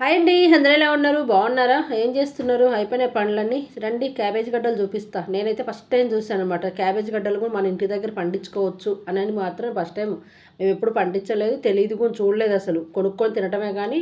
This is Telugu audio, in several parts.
హాయ్ అండి అందరూ ఎలా ఉన్నారు? బాగున్నారా? ఏం చేస్తున్నారు? అయిపోయిన పండ్లన్నీ. రండి క్యాబేజ్ గడ్డలు చూపిస్తా. నేనైతే ఫస్ట్ టైం చూసాను అనమాట క్యాబేజ్ గడ్డలు కూడా మన ఇంటి దగ్గర పండించుకోవచ్చు అని మాత్రం ఫస్ట్ టైం. మేము ఎప్పుడు పండించలేదు తెలియదు కూడా చూడలేదు అసలు. కొనుక్కొని తినటమే కానీ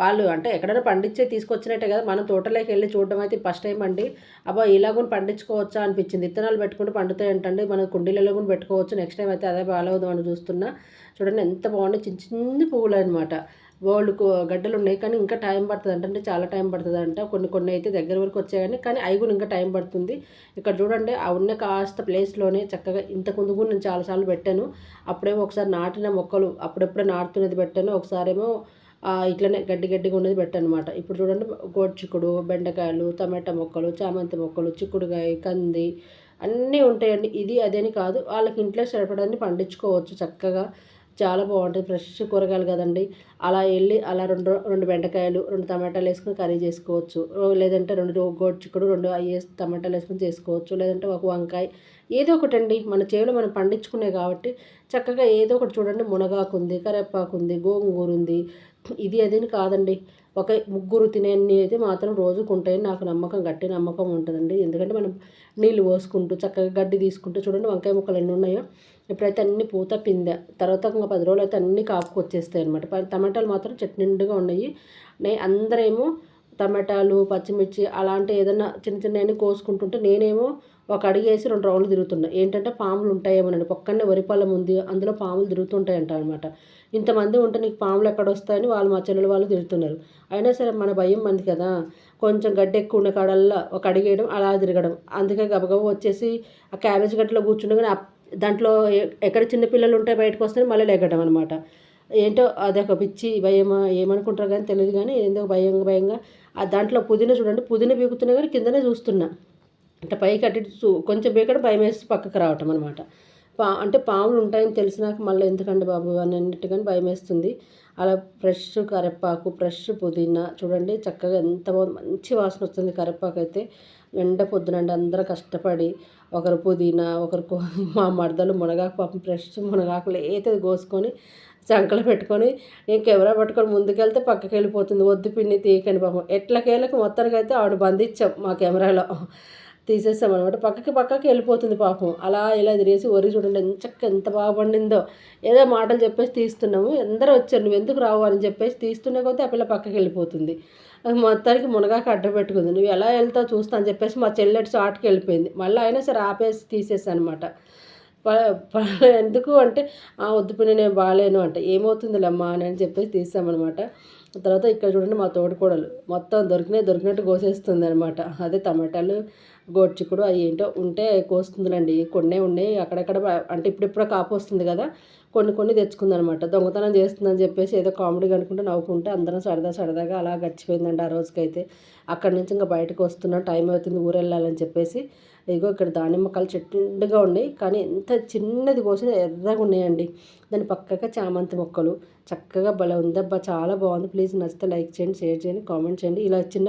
వాళ్ళు అంటే ఎక్కడైనా పండించే తీసుకొచ్చినట్టే కదా మనం తోటలోకి వెళ్ళి చూడడం అయితే ఫస్ట్ టైం అండి. అబ్బా ఇలా కూడా పండించుకోవచ్చా అనిపించింది. విత్తనాలు పెట్టుకుంటే పండుతాయి ఏంటండి మన కుండీలలో కూడా పెట్టుకోవచ్చు. నెక్స్ట్ టైం అయితే అదే బాగాలేదు అని చూస్తున్నా. చూడండి ఎంత బాగుంది చిన్న చిన్న పువ్వులు అనమాట బోల్డ్ గడ్డలు ఉన్నాయి కానీ ఇంకా టైం పడుతుంది అంటే చాలా టైం పడుతుంది అంట కొన్ని కొన్ని అయితే దగ్గర వరకు వచ్చాయని కానీ అవి కూడా ఇంకా టైం పడుతుంది. ఇక్కడ చూడండి ఆ ఉన్న కాస్త ప్లేస్లోనే చక్కగా ఇంతకుముందు కూడా నేను చాలాసార్లు పెట్టాను. అప్పుడేమో ఒకసారి నాటిన మొక్కలు అప్పుడప్పుడే నాటుతున్నది పెట్టాను. ఒకసారేమో ఇట్లనే గడ్డి గడ్డిగా ఉన్నది పెట్టాను అనమాట ఇప్పుడు చూడండి గోడ్చిక్కుడు బెండకాయలు టమాటా మొక్కలు చామంతి మొక్కలు చిక్కుడుకాయ కంది అన్నీ ఉంటాయండి. ఇది అదేని కాదు వాళ్ళకి ఇంట్లో సరిపడాన్ని పండించుకోవచ్చు చక్కగా. చాలా బాగుంటుంది. ఫ్రెష్ కూరగాయలు కదండి. అలా వెళ్ళి అలా రెండు రెండు బెండకాయలు రెండు టమాటాలు వేసుకుని కర్రీ చేసుకోవచ్చు. లేదంటే రెండు గోడ్చిక్కుడు రెండు వేసి టమాటాలు వేసుకుని చేసుకోవచ్చు. లేదంటే ఒక వంకాయ ఏదో ఒకటి అండి మన చేలో మనం పండించుకునే కాబట్టి చక్కగా ఏదో ఒకటి చూడండి. మునగాకు ఉంది కరేపాకు ఉంది గోంగూర ఉంది. ఇది అదేని కాదండి. ఒక ముగ్గురు తినేన్ని అయితే మాత్రం రోజుకు ఉంటాయని నాకు నమ్మకం గట్టి నమ్మకం ఉంటుందండి. ఎందుకంటే మనం నీళ్ళు పోసుకుంటూ చక్కగా గడ్డి తీసుకుంటూ చూడండి వంకాయ ముక్కలు ఎన్ని ఉన్నాయో. ఇప్పుడైతే అన్ని పూత పిందె తర్వాత ఇంకా పది రోజులు అయితే అన్ని కాపుకు వచ్చేస్తాయి అనమాట టమాటాలు మాత్రం చెట్టు నిండుగా ఉన్నాయి. నే అందరేమో టమాటాలు పచ్చిమిర్చి అలాంటి ఏదైనా చిన్న చిన్న కోసుకుంటుంటే నేనేమో ఒక అడిగేసి రెండు రౌండ్లు తిరుగుతున్నా. ఏంటంటే పాములు ఉంటాయేమోనండి పక్కనే వరిపాలెం ఉంది అందులో పాములు తిరుగుతుంటాయంట అనమాట ఇంతమంది ఉంటే నీకు పాములు ఎక్కడ వస్తాయని వాళ్ళు మా చెల్లెలు వాళ్ళు తిరుగుతున్నారు అయినా సరే మన భయం మంది కదా. కొంచెం గడ్డి ఎక్కువ ఉన్న కాడల్లా ఒక అడిగేయడం అలా తిరగడం. అందుకే గబగబ వచ్చేసి ఆ క్యాబేజ్ గడ్డలో కూర్చుండగానే దాంట్లో ఎక్కడ చిన్నపిల్లలు ఉంటే బయటకు వస్తే మళ్ళీ లేకడం అనమాట ఏంటో అదొక పిచ్చి భయం ఏమనుకుంటారు కానీ తెలియదు కానీ ఏందో భయంగా భయంగా ఆ దాంట్లో పుదీనా చూడండి పుదీనా బీగుతున్నా కానీ కిందనే చూస్తున్నా. అంటే పైకి అటు కొంచెం బీకడం భయం వేసి పక్కకు రావటం అనమాట పా అంటే పాములు ఉంటాయని తెలిసినాక మళ్ళీ ఎందుకండి బాబు అని అన్నిటికని భయం వేస్తుంది అలా ఫ్రెష్ కరివేపాకు ఫ్రెష్ పుదీనా చూడండి చక్కగా ఎంత బాగుంది మంచి వాసన వస్తుంది కరివేపాకు అయితే ఎండ పొద్దునండి అందరూ కష్టపడి ఒకరు పుదీనా ఒకరు మా మరదలు మునగాకు పాపం ఫ్రెష్ మునగాకులు ఏతది కోసుకొని చంకలు పెట్టుకొని నేను కెమెరా పట్టుకొని ముందుకెళ్తే పక్కకి వెళ్ళిపోతుంది వద్దు పిన్ని తీయకండి పాపం. ఎట్లకేళ్ళకి మొత్తానికి అయితే ఆవిడ బంధించాం మా కెమెరాలో. తీసేసామన్నమాట పక్కకి పక్కకి వెళ్ళిపోతుంది పాపం. అలా ఇలా తిరిగేసి వరి చూడండి ఎంచక్క ఎంత బాగా పండిందో. ఏదో మాటలు చెప్పేసి తీస్తున్నాము. అందరూ వచ్చారు. నువ్వు ఎందుకు రావు అని చెప్పేసి తీస్తున్నా కొద్దీ ఆ పిల్ల పక్కకి వెళ్ళిపోతుంది. మొత్తానికి మునగాకు అడ్డ పెట్టుకుంది. నువ్వు ఎలా వెళ్తావు చూస్తా అని చెప్పేసి మా చెల్లెటి షార్ట్కి వెళ్ళిపోయింది. మళ్ళీ అయినా సరే ఆపేసి తీసేసాను అనమాట. ఎందుకు అంటే ఆ పిన్ని నేను బాగాలేను అంట. ఏమవుతుందిలేమ్మా అని చెప్పేసి తీసామన్నమాట తర్వాత ఇక్కడ చూడండి మా తోటకూడలు మొత్తం దొరికినాయి దొరికినట్టు కోసేస్తుంది అనమాట. అదే టమాటాలు గోడ్చిక్కుడు అవి ఏంటో ఉంటే కోస్తుందిలండి కొన్నే ఉన్నాయి అక్కడక్కడ అంటే ఇప్పుడిప్పుడే కాపు వస్తుంది కదా కొన్ని కొన్ని తెచ్చుకుందనమాట. దొంగతనం చేస్తుందని చెప్పేసి ఏదో కామెడీ అనుకుంటే నవ్వుకుంటే అందరం సరదా సరదాగా అలా గడిచిపోయిందండి ఆ రోజుకైతే. అక్కడి నుంచి ఇంకా బయటకు వస్తున్నాం టైం అవుతుంది ఊరు వెళ్ళాలని చెప్పేసి. ఇదిగో ఇక్కడ దానిమ్మకాయలు చెట్టుగా ఉన్నాయి కానీ ఎంత చిన్నది కోసం ఎర్రగా ఉన్నాయండి. దాని పక్కగా చామంతి మొక్కలు చక్కగా భలే ఉందబ్బా చాలా బాగుంది. ప్లీజ్ నచ్చితే లైక్ చేయండి షేర్ చేయండి కామెంట్ చేయండి. ఇలా చిన్న